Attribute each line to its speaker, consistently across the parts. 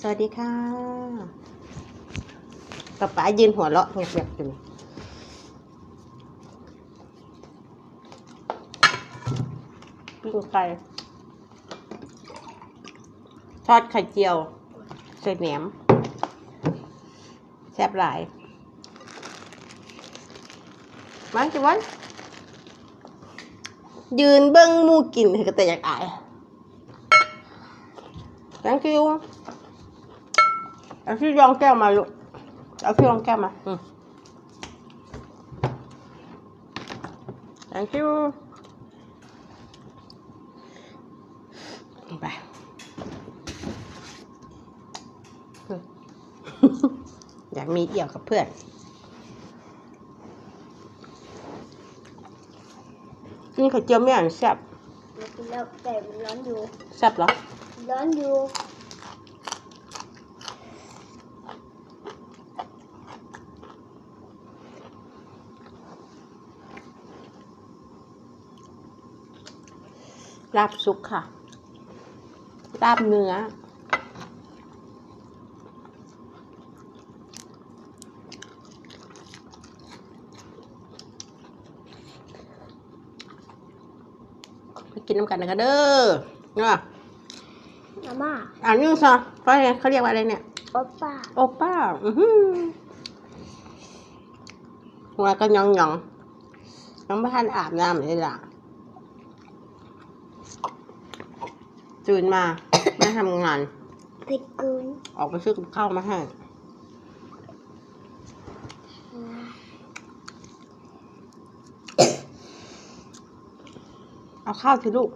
Speaker 1: สวัสดีค่ะกับป๋ายืนหัวเราะเงียบๆอยู่ปิ้งไก่ทอดไข่เจียวใส่แหนมแซ่บหลาย มาจิวันยืนเบิ้งมูกินก็แต่อยากอาย thank you เอาที่รองแก้วมาลูกเอาที่รองแก้วมาอืม thank you ไปอืมอยากมีเอี่ยวกับเพื่อนกินไข่เจียวไม่อ่านแซ่บ
Speaker 2: แล้วแต่มันร้อนอยู่
Speaker 1: แซ่บเหรอ
Speaker 2: ร้อนอยู่
Speaker 1: ลาบซุกค่ะ ลาบเนื้อ ไปกินน้ำกันนะคะเด้อเนาะ
Speaker 2: อาม่า
Speaker 1: อ่านนี่ซะเขาเรียกเขาเรียกว่าอะไรเนี่ย
Speaker 2: โอป้า
Speaker 1: โอป้า อือหือหัวก็ยองยองๆยังไม่ทันอาบน้ำเลยล่ะ ตื่นมาไม่ทำงาน
Speaker 2: ผิดกุน
Speaker 1: ออกไปซื้อกับข้าวมาให้เอาข้าวสิลูก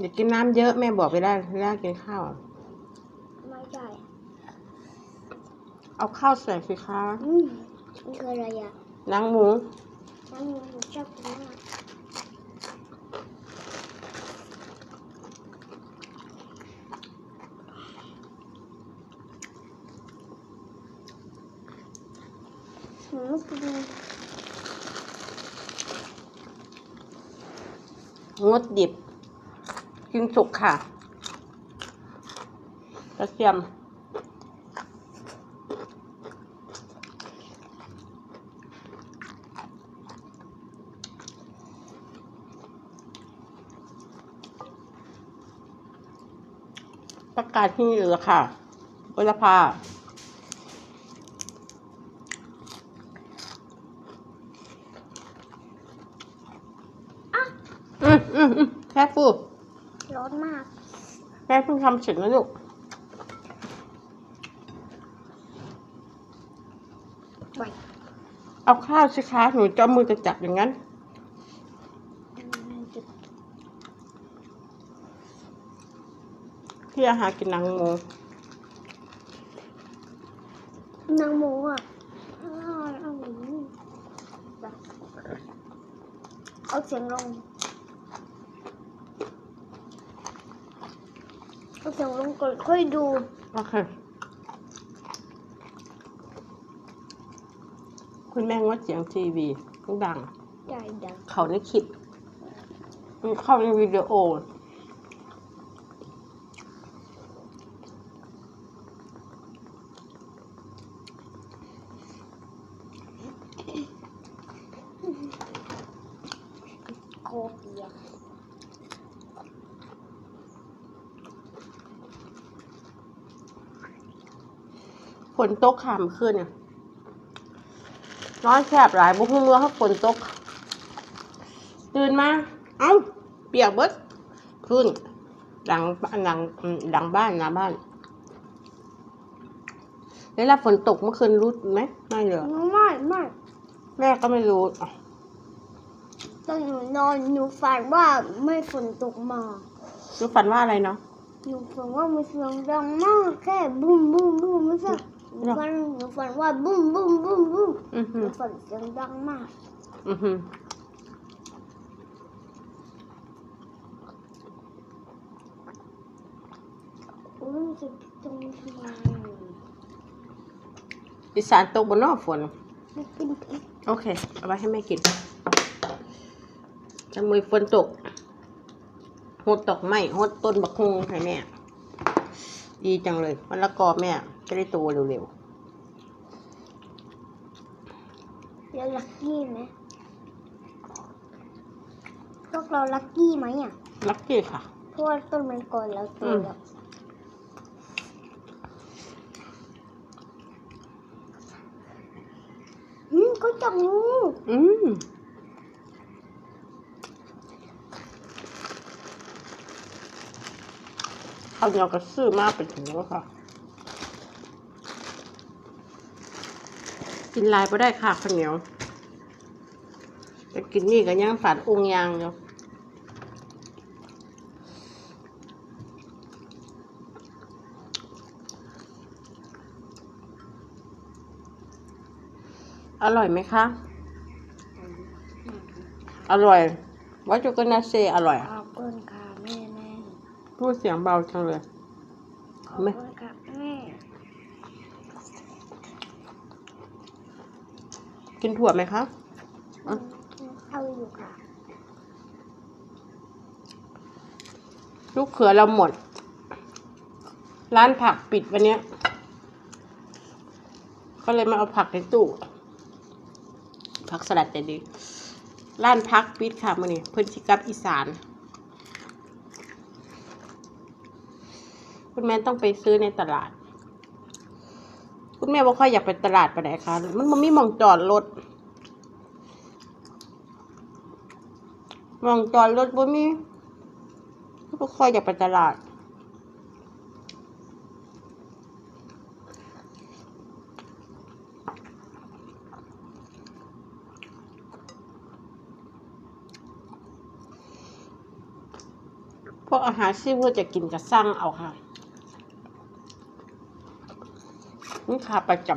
Speaker 1: อย่ากินน้ำเยอะแม่บอกไปได้เวลากินข้าวอะ
Speaker 2: ไม่ใช่
Speaker 1: เอาข้าวใส่สิคะ
Speaker 2: อืมนี่คืออะไรอะ
Speaker 1: นางหมู
Speaker 2: น้ำมันชอบกินมากหนูกิน
Speaker 1: งดดิบ กินสุกค่ะ กระเทียมประกาศที่เหลือค่ะวรภา อืมอืมอืมแค่ฟู
Speaker 2: ร้อนมาก
Speaker 1: แม่เพิ่งทำเสร็จนะลูก
Speaker 2: ไป
Speaker 1: เอาข้าวสิคะหนูจะเอามือจะจับอย่างนั้นพี่อาหารกินนางงู
Speaker 2: นางหมูอะอ้าวเอาหมูเอาเสียงลง เอาเสียงลงก่อนค่อยดู
Speaker 1: โอเค คุณแม่งว่าเสียงทีวีดัง
Speaker 2: ใจดัง
Speaker 1: เขาในคลิปมันเข้าในวิดีโอ
Speaker 2: โคเปีย
Speaker 1: นตกขามขึ้นเนี่ยร้อนแสบหลายบุ้งเมื่อเขาฝนตก ตื่นมา เอ้า เปียกเบิดขึ้นหลังหลังอืมหลังบ้านหนะบ้านเวลาฝนตกเมื่อคืนรู้ไหมไม่เลย
Speaker 2: ไม่ไม่
Speaker 1: แม่ก็ไม่รู้อะ
Speaker 2: ตอนหนูนอนหนูฝันว่าไม่ฝนตกมา
Speaker 1: รู้ฝันว่าอะไรเนาะ
Speaker 2: หนูฝันว่ามันเสียงดังมากแค่บุ้มบุ้มบุ้มไม่ใช่ หนูฝันหนูฝันว่าบุ้มบุ้มบุ้มบุ้ม
Speaker 1: อือ
Speaker 2: ห
Speaker 1: หื
Speaker 2: นู
Speaker 1: อ
Speaker 2: ฝันเสียงดังมาก
Speaker 1: อือหือ
Speaker 2: อุ้ยมันจะตรงทำไม
Speaker 1: อีสานตกบนนอกฝน
Speaker 2: ไม่กินพริก
Speaker 1: โอเค เอาไว้ให้แม่กินจะมือฝนตกหดตกไหมหดต้นบักฮุงให้แม่ ดีจังเลยมะละกอแม่ จะได้โตเร็ว
Speaker 2: แล้วลักกี้ไหมพวกเราลักกี้ไหมอะ
Speaker 1: ๆลักกี้ค่ะ
Speaker 2: เพราะว่าต้นมันก่อนแล้วโต
Speaker 1: อืม
Speaker 2: แล้วอืมก็จับงู
Speaker 1: อืมข้าวเหนียวก็ซื้อมากเป็นถุงแล้วค่ะ กินลายก็ได้ค่ะข้าวเหนียวแต่กินนี่ก็ยังฝันองค์ยางอยู่อร่อยไหมคะ อร่อยวัจูกนาเซอร่อย
Speaker 2: ขอบคุณค่ะแม่แม่
Speaker 1: พูดเสียงเบาจังเลย
Speaker 2: ขอบ
Speaker 1: แม่
Speaker 2: คุณค่ะแม่
Speaker 1: กินถั่วไหมคะอะ
Speaker 2: เอาอยู่ค่ะ
Speaker 1: ลูกเขือเราหมด ร้านผักปิดวันเนี้ยก็เลยมาเอาผักในตู้ผักสลัดแต่ดีร้านพักปิดค่ะมื่อนี้เพิ่นชิกลับอีสาน คุณแม่ต้องไปซื้อในตลาดคุณ แม่บ่ค่อยอยากไปตลาดไปไหนคะมันมันมีมองจอดรถมองจอดรถบ่มีบ่ค่อยอยากไปตลาดพวกอาหารซีฟู้ดจะกินกับสั่งเอาค่ะ นี่ค่ะประจ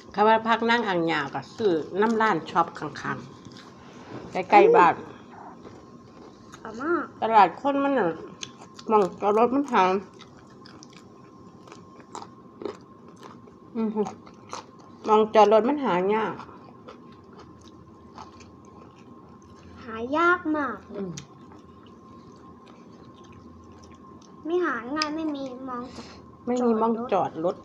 Speaker 1: ำคำว่าพักนั่งอ่างยาวกับซื้อน้ำร้านช็อปข้างๆ ใกล้ๆบ้าน
Speaker 2: อาม่า
Speaker 1: ตลาดคนมันน่ะมองจอดรถมันทางอือหือมองจอดรถมันหายาก
Speaker 2: หายากมาก
Speaker 1: อืม
Speaker 2: ไม่หาง่ายไม่มีมองจาก
Speaker 1: ไม่มีมองจอดรถ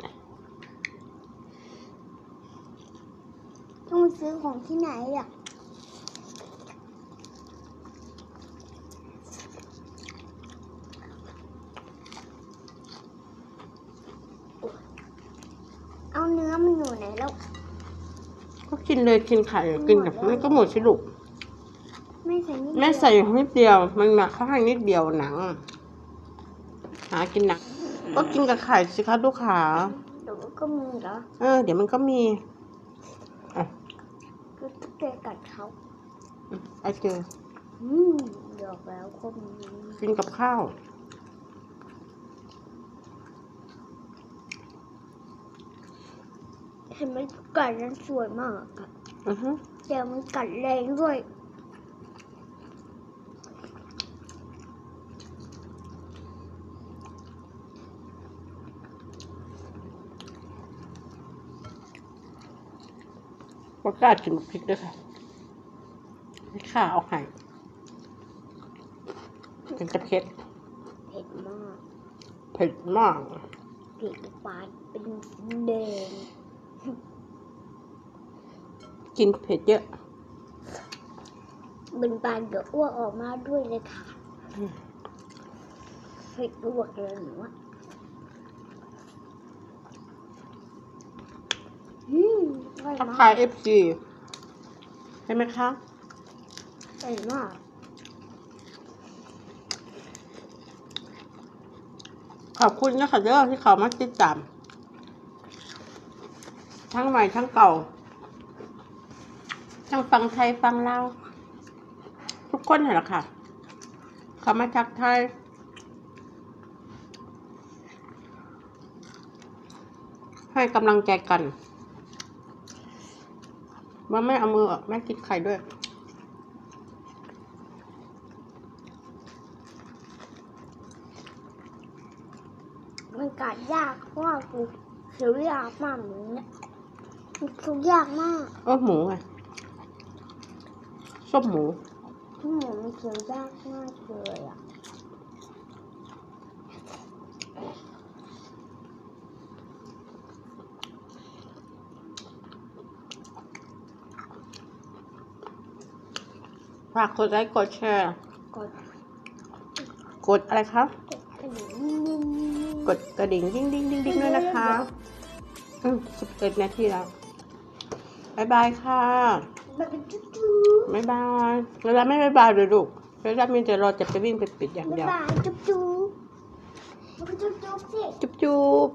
Speaker 2: ต้องไปซื้อของที่ไหนอะเอาเนื้อมันอยู่ไหนแล้ว
Speaker 1: ก็กินเลยกินไข่กินกับมันก็หมดสิลูก
Speaker 2: ไม่ใส่นิดเดียว
Speaker 1: แม่ใส่นิดเดียว มันมาเขาให้นิดเดียวหนัง หากินหนังก็กินกับไข่สิคะลูกค้า
Speaker 2: เดี๋ยวก็มีเหรอ
Speaker 1: เออ เดี๋ยวมันก็มีอะ
Speaker 2: คือตุ๊กแกกัดเขา
Speaker 1: ไอเจอ
Speaker 2: อืมเดี๋ยวแล้วก็มี
Speaker 1: กินกับข้าว
Speaker 2: เห็นไหมกัดนั้นสวยมากอะ
Speaker 1: อือฮึ
Speaker 2: แต่มันกัดแรงด้วย
Speaker 1: ว่ากล้ากินพริกด้วยค่ะไม่ข้าเอาให้เป็นตะเพ็ด
Speaker 2: เผ็ดมาก
Speaker 1: เผ็ดมาก
Speaker 2: เผ็ดปานเป็นสีแดง
Speaker 1: กินเผ็ดเยอะ
Speaker 2: เป็นปานเดี๋ยวอ้วกออกมาด้วยเลยค่ะ
Speaker 1: อืม
Speaker 2: เผ็ดอ้วกเลยหนูอะอืม อร่อย
Speaker 1: ทัก
Speaker 2: มา
Speaker 1: ทาย
Speaker 2: ก
Speaker 1: เอฟซีใช่ไหมคะ
Speaker 2: อร่อยมาก
Speaker 1: ขอบคุณนะคะเด้อที่เขามาติดตาม ทั้งใหม่ทั้งเก่า ทั้งฟังไทยฟังลาวทุกคนเหรอค่ะ เขามาทักทายให้กำลังใจกัน ว่าแม่เอามือออกแม่กินไข่ด้วย
Speaker 2: มันกัดยากเพราะว่ากูเขียวยากมากเหมือนเนี่ยมันเคี้ยวยากมาก
Speaker 1: เออหมูไงส้มหมู
Speaker 2: ที่หมูมันเคี้ยวยากมากเลยอะ
Speaker 1: ฝากกดไลค์กดแชร์
Speaker 2: กด
Speaker 1: กดอะไรครับ
Speaker 2: กดกระดิ่งนิ่ง
Speaker 1: กดกระดิ่งดิ้งดิ้งดิ้งดิ้งด้วยนะคะ อืมสิบเอ็ดนาทีแล้วบายบายค่ะ
Speaker 2: ๆแบบจุ๊บจุ๊บ
Speaker 1: บ๊ายบายเวลาไม่บ๊ายบายเลยลูกเวลามีแต่รอจะไปวิ่งไปปิดอย่าง
Speaker 2: บ๊าย
Speaker 1: เดียว
Speaker 2: บายจุ๊บจุ๊บจุ๊บจุ๊บสิ
Speaker 1: จุ๊บจุ๊บ